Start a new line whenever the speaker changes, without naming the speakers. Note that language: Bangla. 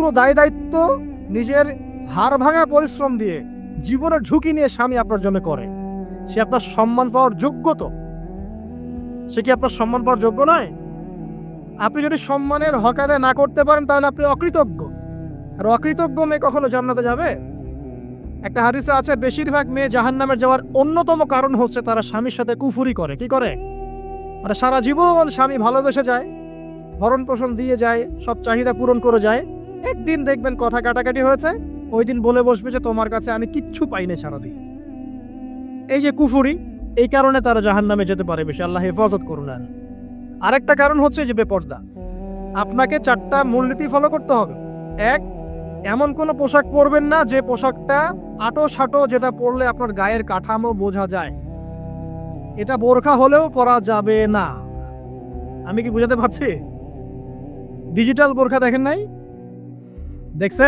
পুরো দায় দায়িত্ব নিজের হাড় ভাঙা পরিশ্রম দিয়ে জীবনের ঝুঁকি নিয়ে স্বামী আপনার জন্য করে। সে আপনার সম্মান পাওয়ার যোগ্য তো? সে কি আপনার সম্মান পাওয়ার যোগ্য নয়? আপনি যদি সম্মানের হক আদায় না করতে পারেন, তাহলে আপনি অকৃতজ্ঞ। আর অকৃতজ্ঞ মেয়ে কখনো জান্নাতে যাবে? একটা হাদিসে আছে, বেশিরভাগ মেয়ে জাহান জাহান্নামের যাওয়ার অন্যতম কারণ হচ্ছে তারা স্বামীর সাথে কুফুরি করে। কি করে? মানে সারা জীবন স্বামী ভালোবেসে যায় ভরণ পোষণ দিয়ে যায়, সব চাহিদা পূরণ করে যায়। একদিন দেখবেন কথা কাটাকাটি হয়েছে। ওই দিন বলে বসবে যে, তোমার কাছে আমি কিচ্ছু পাইনি সারাদিন। এই যে কুফুরি, এই কারণে তারা জাহান নামে যেতে পারে বেশি। আল্লাহ হেফাজত করুন আর। আরেকটা কারণ হচ্ছে যে বেপর্দা। আপনাকে চারটা মূলনীতি ফলো করতে হবে। এক, এমন কোনো পোশাক পরবেন না যে পোশাকটা আটো সাটো যেটা পরলে আপনার গায়ের কাঠামো বোঝা যায়। এটা বোরখা হলেও পরা যাবে না। আমি কি বুঝাতে পারছি? ডিজিটাল বোরখা দেখেন নাই? দেখছেন